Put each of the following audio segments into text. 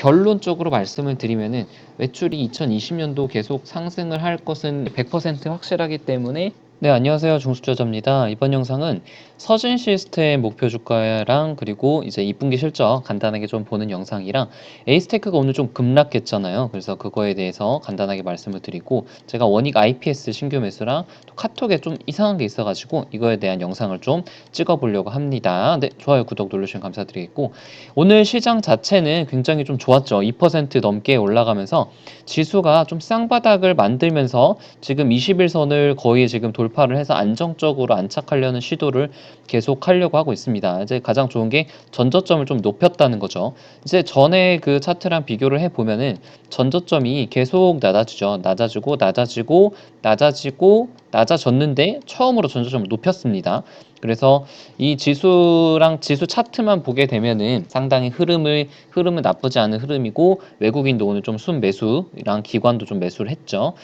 결론적으로 말씀을 드리면은 매출이 2020년도 계속 상승을 할 것은 100% 확실하기 때문에 네, 안녕하세요. 중수저자입니다. 이번 영상은 서진 시스템 목표 주가랑 그리고 이제 2분기 실적 간단하게 좀 보는 영상이랑 에이스테크가 오늘 좀 급락했잖아요. 그래서 그거에 대해서 간단하게 말씀을 드리고 제가 원익 IPS 신규 매수랑 또 카톡에 좀 이상한 게 있어가지고 이거에 대한 영상을 좀 찍어보려고 합니다. 네, 좋아요, 구독 눌러주시면 감사드리겠고 오늘 시장 자체는 굉장히 좀 좋았죠. 2% 넘게 올라가면서 지수가 좀 쌍바닥을 만들면서 지금 21선을 거의 지금 돌 파를 해서 안정적으로 안착하려는 시도를 계속 하려고 하고 있습니다. 이제 가장 좋은 게 전저점을 좀 높였다는 거죠. 이제 전에 그 차트랑 비교를 해 보면은 전저점이 계속 낮아지죠. 낮아지고 낮아지고 낮아지고 낮아졌는데 처음으로 전저점을 높였습니다. 그래서 이 지수랑 지수 차트만 보게 되면은 상당히 흐름을 흐름은 나쁘지 않은 흐름이고 외국인도 오늘 좀 순매수랑 기관도 좀 매수를 했죠.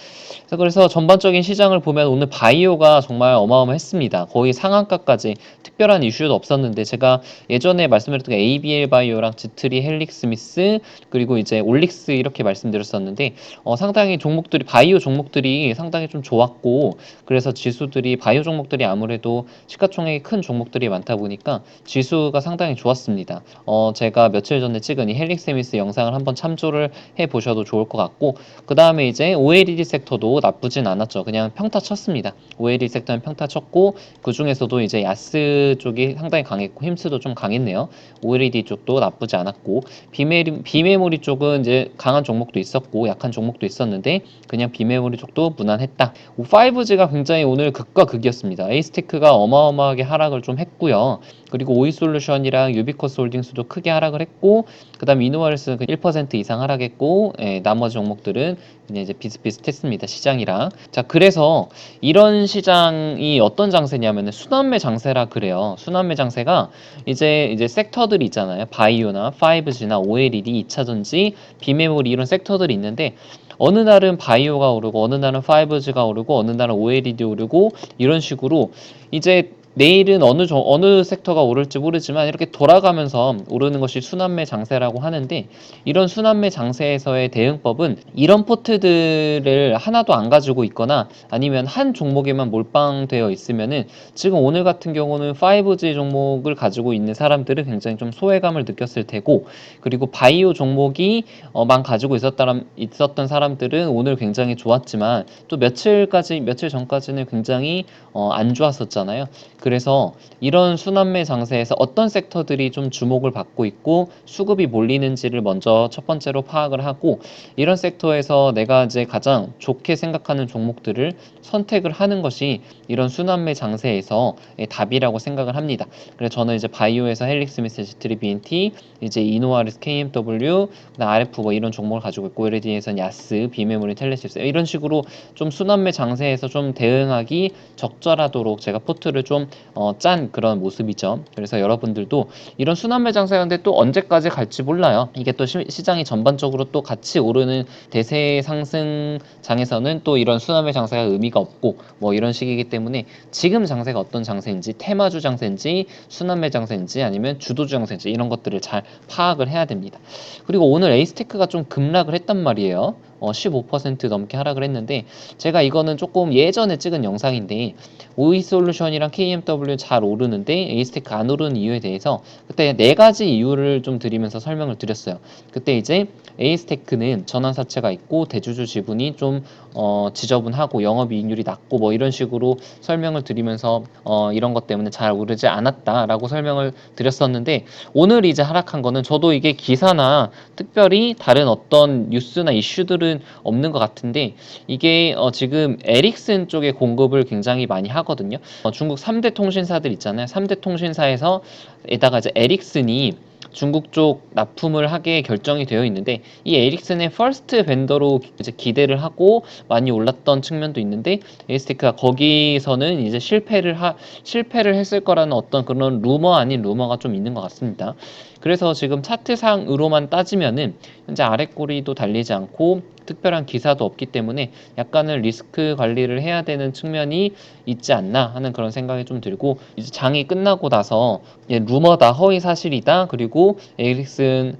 그래서 그래서 전반적인 시장을 보면 오늘 바이오가 정말 어마어마했습니다. 거의 상한가까지 특별한 이슈도 없었는데 제가 예전에 말씀드렸던 게 ABL 바이오랑 지트리 헬릭스미스 그리고 이제 올릭스 이렇게 말씀드렸었는데 어, 상당히 종목들이 바이오 종목들이 상당히 좀 좋았고 그래서 지수들이 바이오 종목들이 아무래도 시가총액이 큰 종목들이 많다 보니까 지수가 상당히 좋았습니다. 어, 제가 며칠 전에 찍은 이 헬릭스미스 영상을 한번 참조를 해 보셔도 좋을 것 같고 그 다음에 이제 OLED 섹터도 나쁘진 않았죠. 그냥 평타 쳤습니다. OLED 섹터는 평타 쳤고 그 중에서도 이제 야스 쪽이 상당히 강했고 힘스도 좀 강했네요. OLED 쪽도 나쁘지 않았고 비메리, 비메모리 쪽은 이제 강한 종목도 있었고 약한 종목도 있었는데 그냥 비메모리 쪽도 무난했다. 5G가 굉장히 오늘 극과 극이었습니다. 에이스테크가 어마어마하게 하락을 좀 했고요. 그리고 오이솔루션이랑 유비커스 홀딩스도 크게 하락을 했고 그다음 이노와르스는 1% 이상 하락했고 예, 나머지 종목들은 이제 비슷비슷했습니다 시장이랑 자 그래서 이런 시장이 어떤 장세냐면은 순환매 장세라 그래요 순환매 장세가 이제 이제 섹터들이 있잖아요 바이오나 5G나 OLED 2차전지 비메모리 이런 섹터들이 있는데 어느 날은 바이오가 오르고 어느 날은 5G가 오르고 어느 날은 OLED 오르고 이런 식으로 이제 내일은 어느 정, 어느 섹터가 오를지 모르지만 이렇게 돌아가면서 오르는 것이 순환매 장세라고 하는데 이런 순환매 장세에서의 대응법은 이런 포트들을 하나도 안 가지고 있거나 아니면 한 종목에만 몰빵되어 있으면은 지금 오늘 같은 경우는 5G 종목을 가지고 있는 사람들은 굉장히 좀 소외감을 느꼈을 테고 그리고 바이오 종목이 어만 가지고 있었다람 있었던 사람들은 오늘 굉장히 좋았지만 또 며칠까지 며칠 전까지는 굉장히 어, 안 좋았었잖아요. 그래서 이런 순환매 장세에서 어떤 섹터들이 좀 주목을 받고 있고 수급이 몰리는지를 먼저 첫 번째로 파악을 하고 이런 섹터에서 내가 이제 가장 좋게 생각하는 종목들을 선택을 하는 것이 이런 순환매 장세에서 답이라고 생각을 합니다. 그래서 저는 이제 바이오에서 헬릭스미스 지트리 BNT, 이제 이노아리스 KMW, RF 뭐 이런 종목을 가지고 있고 에르디에서는 야스, 비메모리, 텔레시스 이런 식으로 좀 순환매 장세에서 좀 대응하기 적절하도록 제가 포트를 좀 어, 짠 그런 모습이죠. 그래서 여러분들도 이런 순환매 장세인데 또 언제까지 갈지 몰라요. 이게 또 시, 시장이 전반적으로 또 같이 오르는 대세 상승 장에서는 또 이런 순환매 장세가 의미가 없고 뭐 이런 식이기 때문에 지금 장세가 어떤 장세인지 테마주 장세인지 순환매 장세인지 아니면 주도주 장세인지 이런 것들을 잘 파악을 해야 됩니다. 그리고 오늘 에이스테크가 좀 급락을 했단 말이에요. 어, 15% 넘게 하락을 했는데 제가 이거는 조금 예전에 찍은 영상인데 오이 솔루션이랑 KMW 잘 오르는데 에이스테크 안 오르는 이유에 대해서 그때 네 가지 이유를 좀 드리면서 설명을 드렸어요. 그때 이제 에이스테크는 전환사채가 있고 대주주 지분이 좀 어, 지저분하고 영업이익률이 낮고 뭐 이런 식으로 설명을 드리면서 어, 이런 것 때문에 잘 오르지 않았다라고 설명을 드렸었는데 오늘 이제 하락한 거는 저도 이게 기사나 특별히 다른 어떤 뉴스나 이슈들 은 없는 것 같은데 이게 어, 지금 에릭슨 쪽에 공급을 굉장히 많이 하거든요. 어, 중국 3대 통신사들 있잖아요. 3대 통신사에서 에다가 이제 에릭슨이 중국 쪽 납품을 하게 결정이 되어 있는데 이 에릭슨의 퍼스트 벤더로 이제 기대를 하고 많이 올랐던 측면도 있는데 에이스테크가 거기서는 이제 실패를 하 실패를 했을 거라는 어떤 그런 루머 아닌 루머가 좀 있는 것 같습니다. 그래서 지금 차트상으로만 따지면은 현재 아래 꼬리도 달리지 않고 특별한 기사도 없기 때문에 약간은 리스크 관리를 해야 되는 측면이 있지 않나 하는 그런 생각이 좀 들고 이제 장이 끝나고 나서 예, 루머다 허위 사실이다 그리고 에릭슨이랑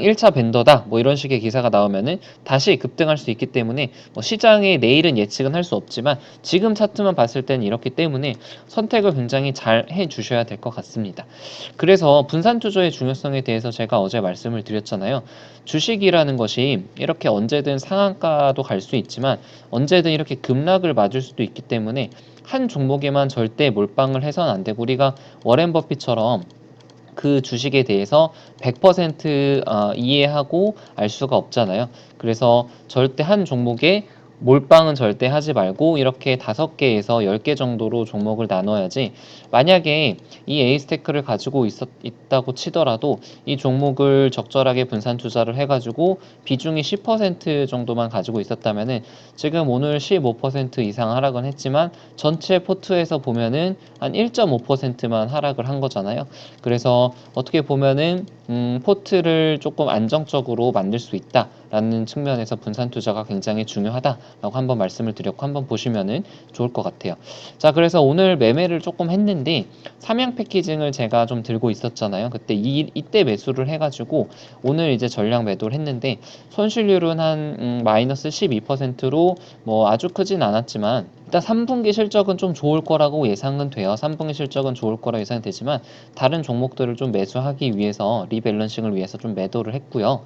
1차 벤더다 뭐 이런 식의 기사가 나오면은 다시 급등할 수 있기 때문에 뭐 시장의 내일은 예측은 할 수 없지만 지금 차트만 봤을 때는 이렇기 때문에 선택을 굉장히 잘 해 주셔야 될 것 같습니다. 그래서 분산 투자의 중요성 에 대해서 제가 어제 말씀을 드렸잖아요. 주식이라는 것이 이렇게 언제든 상한가도 갈 수 있지만 언제든 이렇게 급락을 맞을 수도 있기 때문에 한 종목에만 절대 몰빵을 해서는 안 되고 우리가 워렌 버핏처럼 그 주식에 대해서 100% 어, 이해하고 알 수가 없잖아요. 그래서 절대 한 종목에 몰빵은 절대 하지 말고 이렇게 다섯 개에서 열 개 정도로 종목을 나눠야지 만약에 이 에이스테크를 가지고 있었, 있다고 치더라도 이 종목을 적절하게 분산 투자를 해가지고 비중이 10% 정도만 가지고 있었다면은 지금 오늘 15% 이상 하락은 했지만 전체 포트에서 보면은 한 1.5%만 하락을 한 거잖아요. 그래서 어떻게 보면은 음, 포트를 조금 안정적으로 만들 수 있다 라는 측면에서 분산 투자가 굉장히 중요하다라고 한번 말씀을 드렸고 한번 보시면은 좋을 것 같아요. 자, 그래서 오늘 매매를 조금 했는데 삼양 패키징을 제가 좀 들고 있었잖아요. 그때 이, 이때 매수를 해가지고 오늘 이제 전량 매도를 했는데 손실률은 한 음, 마이너스 12%로 뭐 아주 크진 않았지만 일단 3분기 실적은 좀 좋을 거라고 예상은 돼요. 3분기 실적은 좋을 거라 예상이 되지만 다른 종목들을 좀 매수하기 위해서 리밸런싱을 위해서 좀 매도를 했고요.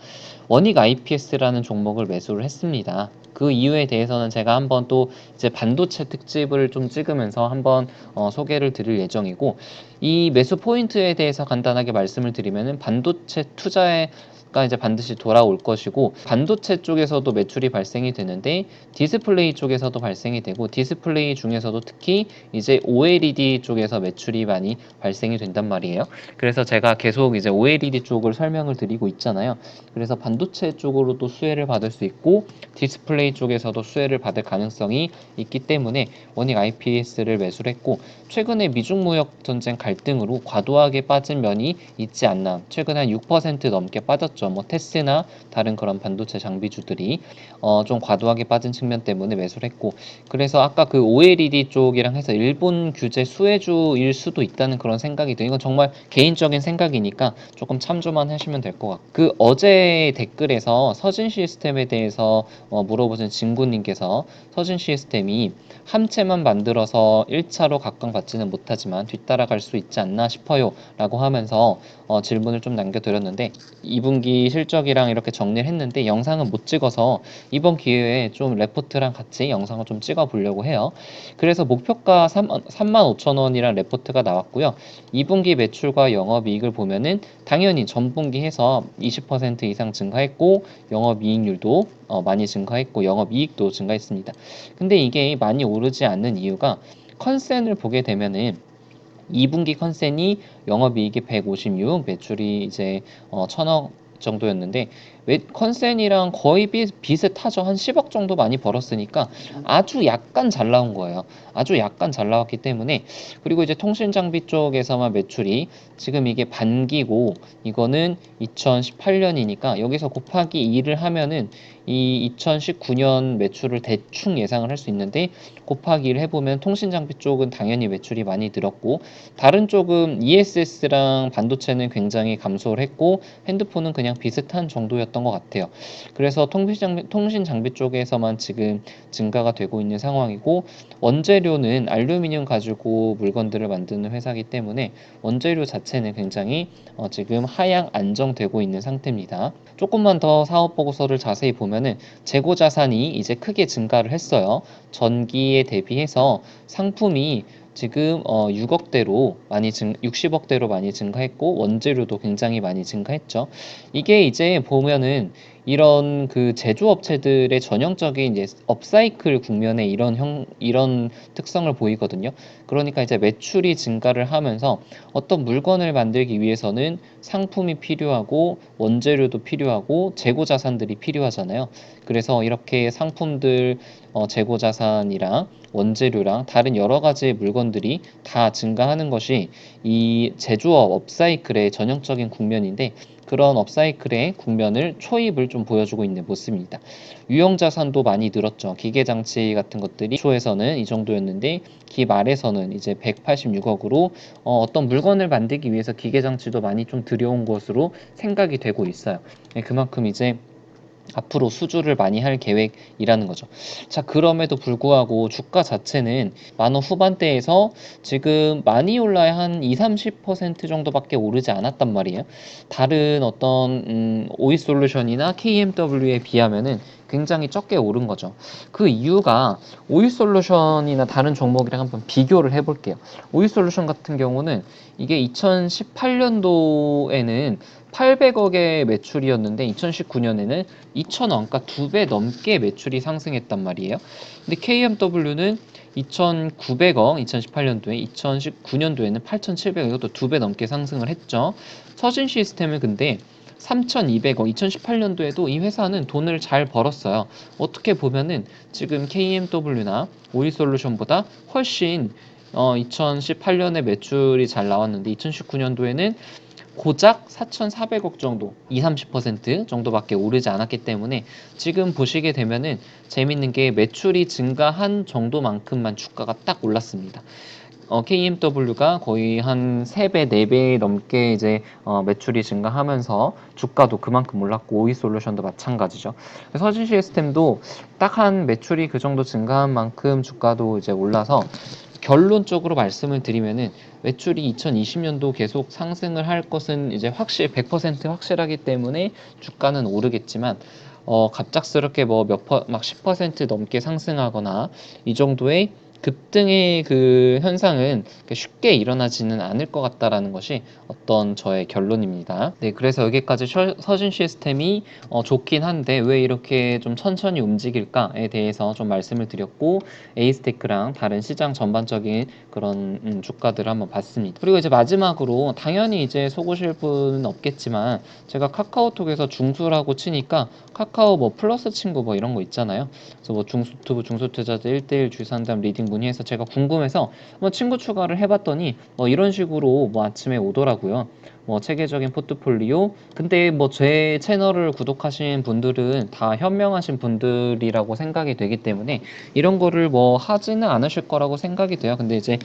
원익 IPS라는 종목을 매수를 했습니다. 그 이유에 대해서는 제가 한번 또 이제 반도체 특집을 좀 찍으면서 한번 어, 소개를 드릴 예정이고 이 매수 포인트에 대해서 간단하게 말씀을 드리면은 반도체 투자에 가 이제 반드시 돌아올 것이고 반도체 쪽에서도 매출이 발생이 되는데 디스플레이 쪽에서도 발생이 되고 디스플레이 중에서도 특히 이제 OLED 쪽에서 매출이 많이 발생이 된단 말이에요. 그래서 제가 계속 이제 OLED 쪽을 설명을 드리고 있잖아요. 그래서 반도체 쪽으로도 수혜를 받을 수 있고 디스플레이 쪽에서도 수혜를 받을 가능성이 있기 때문에 원익 IPS를 매수를 했고 최근에 미중 무역 전쟁 갈등으로 과도하게 빠진 면이 있지 않나 최근 한 6% 넘게 빠졌죠. 뭐 테스나 다른 그런 반도체 장비주들이 어, 좀 과도하게 빠진 측면 때문에 매수를 했고 그래서 아까 그 OLED 쪽이랑 해서 일본 규제 수혜주일 수도 있다는 그런 생각이 드 이건 정말 개인적인 생각이니까 조금 참조만 하시면 될 것 같고 그 어제 댓글에서 서진 시스템에 대해서 어, 물어보신 진구님께서 서진 시스템이 함체만 만들어서 1차로 각광받지는 못하지만 뒤따라갈 수 있지 않나 싶어요 라고 하면서 어, 질문을 좀 남겨드렸는데 2분기 실적이랑 이렇게 정리를 했는데 영상은 못 찍어서 이번 기회에 좀 레포트랑 같이 영상을 좀 찍어 보려고 해요. 그래서 목표가 3, 3만 5천 원이란 레포트가 나왔고요. 2분기 매출과 영업이익을 보면은 당연히 전분기 해서 20% 이상 증가했고 영업이익률도 어, 많이 증가했고 영업이익도 증가했습니다. 근데 이게 많이 오르지 않는 이유가 컨센을 보게 되면은 2분기 컨센이 영업이익이 156, 매출이 이제 어, 천억 정도였는데 왜 컨센이랑 거의 비, 비슷하죠. 한 10억 정도 많이 벌었으니까 아주 약간 잘 나온 거예요. 아주 약간 잘 나왔기 때문에 그리고 이제 통신 장비 쪽에서만 매출이 지금 이게 반기고 이거는 2018년이니까 여기서 곱하기 2를 하면은 이 2019년 매출을 대충 예상을 할 수 있는데 곱하기 1 해보면 통신 장비 쪽은 당연히 매출이 많이 늘었고 다른 쪽은 ESS랑 반도체는 굉장히 감소를 했고 핸드폰은 그냥 비슷한 정도였 던 것 같아요. 그래서 통신 장비, 통신 장비 쪽에서만 지금 증가가 되고 있는 상황이고 원재료는 알루미늄 가지고 물건들을 만드는 회사이기 때문에 원재료 자체는 굉장히 어, 지금 하향 안정되고 있는 상태입니다. 조금만 더 사업 보고서를 자세히 보면은 재고 자산이 이제 크게 증가를 했어요. 전기에 대비해서 상품이 지금 어 6억대로 많이 증 60억대로 많이 증가했고 원재료도 굉장히 많이 증가했죠. 이게 이제 보면은 이런 그 제조업체들의 전형적인 이제 업사이클 국면에 이런 형 이런 특성을 보이거든요. 그러니까 이제 매출이 증가를 하면서 어떤 물건을 만들기 위해서는 상품이 필요하고 원재료도 필요하고 재고 자산들이 필요하잖아요. 그래서 이렇게 상품들 어, 재고 자산이랑 원재료랑 다른 여러 가지 물건들이 다 증가하는 것이 이 제조업 업사이클의 전형적인 국면인데 그런 업사이클의 국면을 초입을 좀 보여주고 있는 모습입니다. 유형 자산도 많이 늘었죠. 기계 장치 같은 것들이 초에서는 이 정도였는데 기 말에서는 이제 186억으로 어, 떤 물건을 만들기 위해서 기계 장치도 많이 좀 들여온 것으로 생각이 되고 있어요. 네, 그만큼 이제 앞으로 수주를 많이 할 계획이라는 거죠. 자, 그럼에도 불구하고 주가 자체는 만원 후반대에서 지금 많이 올라야 한 2, 30% 정도밖에 오르지 않았단 말이에요. 다른 어떤 음, 오이 솔루션이나 KMW에 비하면은 굉장히 적게 오른 거죠. 그 이유가 오이 솔루션이나 다른 종목이랑 한번 비교를 해볼게요. 오이 솔루션 같은 경우는 이게 2018년도에는 800억의 매출이었는데 2019년에는 2,000원, 그러니까 두 배 넘게 매출이 상승했단 말이에요. 근데 KMW는 2,900억 2018년도에 2019년도에는 8,700억 이것도 두 배 넘게 상승을 했죠. 서진 시스템은 근데 3,200억 2018년도에도 이 회사는 돈을 잘 벌었어요. 어떻게 보면은 지금 KMW나 오일솔루션보다 훨씬 어, 2018년에 매출이 잘 나왔는데 2019년도에는 고작 4,400억 정도, 2, 30% 정도밖에 오르지 않았기 때문에 지금 보시게 되면은 재밌는 게 매출이 증가한 정도만큼만 주가가 딱 올랐습니다. 어, KMW가 거의 한 3배, 4배 넘게 이제 어, 매출이 증가하면서 주가도 그만큼 올랐고 오이 솔루션도 마찬가지죠. 서진 시스템도 딱 한 매출이 그 정도 증가한 만큼 주가도 이제 올라서 결론적으로 말씀을 드리면은 매출이 2020년도 계속 상승을 할 것은 이제 확실 100% 확실하기 때문에 주가는 오르겠지만 어 갑작스럽게 뭐 몇 퍼 막 10% 넘게 상승하거나 이 정도의 급등의 그 현상은 쉽게 일어나지는 않을 것 같다라는 것이 어떤 저의 결론입니다. 네, 그래서 여기까지 서진 시스템이 어, 좋긴 한데 왜 이렇게 좀 천천히 움직일까에 대해서 좀 말씀을 드렸고 에이스테크랑 다른 시장 전반적인 그런 음, 주가들을 한번 봤습니다. 그리고 이제 마지막으로 당연히 이제 속으실 분은 없겠지만 제가 카카오톡에서 중수라고 치니까 카카오 뭐 플러스 친구 뭐 이런 거 있잖아요. 그래서 뭐 중수투부 중수투자자 1대1 주산담 리딩 문의해서 제가 궁금해서 뭐 친구 추가를 해봤더니 뭐 이런 식으로 뭐 아침에 오더라고요. 뭐 체계적인 포트폴리오. 근데 뭐 제 채널을 구독하신 분들은 다 현명하신 분들이라고 생각이 되기 때문에 이런 거를 뭐 하지는 않으실 거라고 생각이 돼요. 근데 이제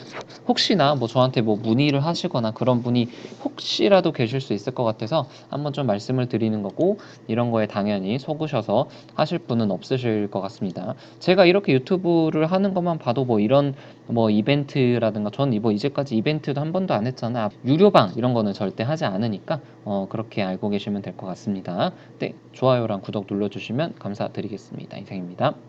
혹시나 뭐 저한테 뭐 문의를 하시거나 그런 분이 혹시라도 계실 수 있을 것 같아서 한번 좀 말씀을 드리는 거고 이런 거에 당연히 속으셔서 하실 분은 없으실 것 같습니다. 제가 이렇게 유튜브를 하는 것만 봐도 뭐 이런 뭐 이벤트라든가 전뭐 이제까지 이벤트도 한 번도 안 했잖아. 유료방 이런 거는 절대 하지 않으니까 어, 그렇게 알고 계시면 될 것 같습니다. 네, 좋아요랑 구독 눌러주시면 감사드리겠습니다. 이상입니다.